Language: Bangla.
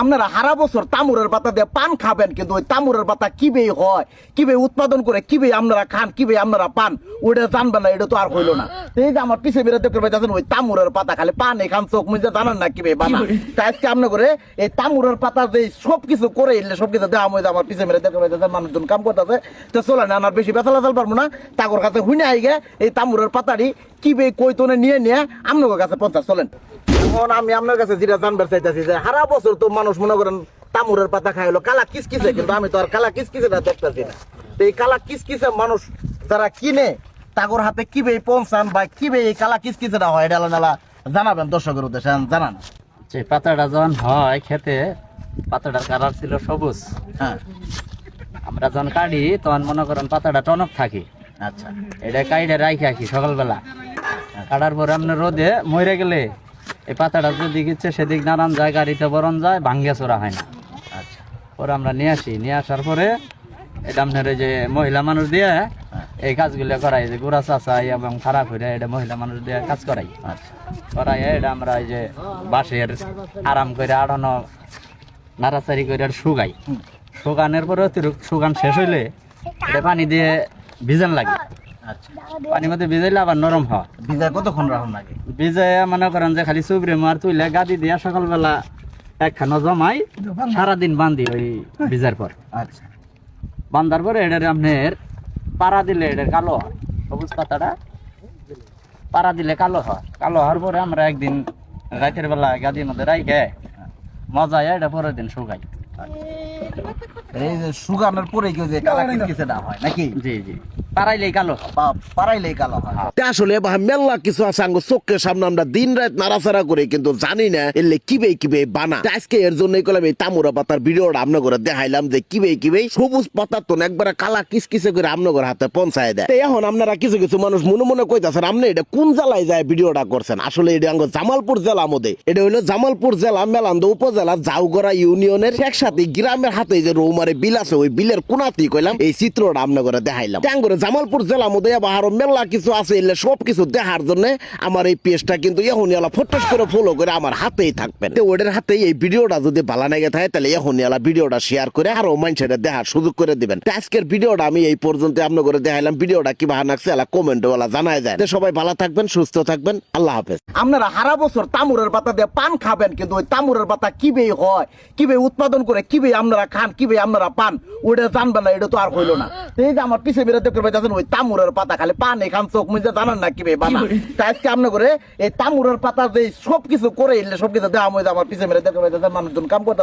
আপনারা হারা বছর তামুরের পাতা দিয়ে পান খাবেন কিন্তু ওই তামুরের পাতা কিবে হয়? কিবে উৎপাদন করে কিবে আপনারা খান কিবে আপনারা পান ওটা জানবেন না এটা তো আর হইল না। এই যে আমার পিছিয়ে বেরোতে করবে যাচ্ছেন ওই তামুরের পাতা খালি পান এখান চোখ মুজে জানান না কিবে বানা। তাই আজকে আপনি করে এই তামুরের পাতা যে সব কিছু করে এলে সব কিছু দেওয়া মধ্যে আমার পিছিয়ে বেরোতে করবে যাচ্ছেন মানুষজন কাম করতেছে। তো চলে না আর বেশি বেতলা চাল পারব না। তাগর কাছে হুইনে আই গে এই তামুরের পাতাটি কিবে কইতনে নিয়ে নিয়ে আপনাদের কাছে পঞ্চাশ চলেন। এখন আমি আপনার কাছে যেটা জানবার চাইতেছি যে সারা বছর তো মানুষ মনে করেন তামুরের পাতা খাই হলো কালা কিসকিসে কিন্তু আমি তো আর কালা কিসকিসে দেখতেছি না। তো এই কালা কিসকিসে মানুষ যারা কিনে তাগর হাতে কিবে পৌঁছান বা কিবে এই কালা কিসকিসেটা হয় এটা নালা জানাবেন দর্শকের উদ্দেশ্যে জানান। যে পাতাটা যখন হয় খেতে পাতাটার কালার ছিল সবুজ। হ্যাঁ। আমরা যখন কাটি তখন মনে করেন পাতাটা টনক থাকি। আচ্ছা। এটা কাইডে রাখি রাখি সকালবেলা। কাটার পরে আপনার রোদে মরে গেলে এই পাতাটা যেদিক ইচ্ছে সেদিক নানান যায় গাড়িতে বরণ যায় ভাঙ্গে চোরা হয় না। আচ্ছা। পরে আমরা নিয়ে আসি। নিয়ে আসার পরে এটা আপনার এই যে মহিলা মানুষ দিয়ে এই কাজগুলো করাই যে গুড়া চাষাই এবং খারাপ হইলে এটা মহিলা মানুষ দিয়ে কাজ করাই। আচ্ছা। করাই এটা আমরা এই যে বাঁশের আরাম করে আড়ানো নাড়াচাড়ি করে আর শুকাই। শুকানোর পরে অতিরিক্ত শুকান শেষ হইলে এটা পানি দিয়ে ভিজান লাগে। পানির মধ্যে ভিজাইলে আবার নরম হয়। কতক্ষণ রাখুন লাগে মনে করেন যে খালি চুবড়ে মার তুইলে গাদি দিয়া সকালবেলা একখানা জমাই সারাদিন বান্ধি ওই ভিজার পর। আচ্ছা। বান্ধার পরে এটার আপনার পাড়া দিলে এটার কালো হয়। সবুজ পাতাটা পাড়া দিলে কালো হয়। কালো হওয়ার পরে আমরা একদিন রাতের বেলা গাদির মধ্যে রাইখে মজা এটা পরের দিন শুকাই। এই যে শুকানোর পরে কেউ যে কালা কিসকিসেটা হয় নাকি? জি জি। পাড়াইলেই কালো। কালো আসলে মেলা কিছু আছে আঙ্গ চোখের সামনে আমরা দিন রাত নাড়াচাড়া করে কিন্তু জানি না এলে কিবে কিবে বানা। আজকে এর জন্যই করলাম এই তামুরা পাতার ভিডিওটা আপনার দেখাইলাম যে কিবে কিবে সবুজ পাতার তো একবারে কালা কিসকিসে করে আপনার হাতে পৌঁছায় দেয়। এখন আপনারা কিছু কিছু মানুষ মনে মনে কইতাছেন আপনি এটা কোন জেলায় যায় ভিডিওটা করছেন? আসলে এটা আঙ্গ জামালপুর জেলা মধ্যে এটা হইল জামালপুর জেলা মেলান্দ উপজেলা জাউগড়া ইউনিয়নের একসাথে গ্রামের হাতে যে রৌমারে বিল আছে ওই বিলের কোনাতেই কইলাম এই চিত্রটা আপনার দেখাইলাম। জামালপুর জেলা মধ্যে আরও মেলা কিছু আছে, এলে সব কিছু দেখার জন্য আমার এই পেজটা কিন্তু এখনই এলা ফটোস করে ফলো করে আমার হাতেই থাকবেন তো ওদের হাতে এই ভিডিওটা যদি ভালো লাগে থাকে, তাহলে এখনই এলা ভিডিওটা শেয়ার করে আরও মানুষের দেখার সুযোগ করে দিবেন। আজকের ভিডিওটা আমি এই পর্যন্ত আপনার করে দেখাইলাম। ভিডিওটা কি ভালো লাগছে এলা কমেন্ট ওলা জানায় যায়। সবাই ভালো থাকবেন, সুস্থ থাকবেন, আল্লাহ হাফেজ। আপনারা হারা বছর তামুরের পাতা দিয়ে পান খাবেন, কিন্তু ওই তামুরের পাতা কিবে হয়, কিবে উৎপাদন করে, কিবে আপনারা খান, কিবে আপনারা পান ওটা জানবেন না, এটা তো আর হইল না। এই যে আমার পিছিয়ে বেরোতে করবে ওই তামুরের পাতা খালি পান খান চোখ মুজে জানান না কিবে বানা তাই আজকে আপনি করে এই তামুরের পাতা যে সব কিছু করে এলে সব কিছু দেওয়া আমার পিছিয়ে মেরে যাচ্ছেন মানুষজন কাম করতে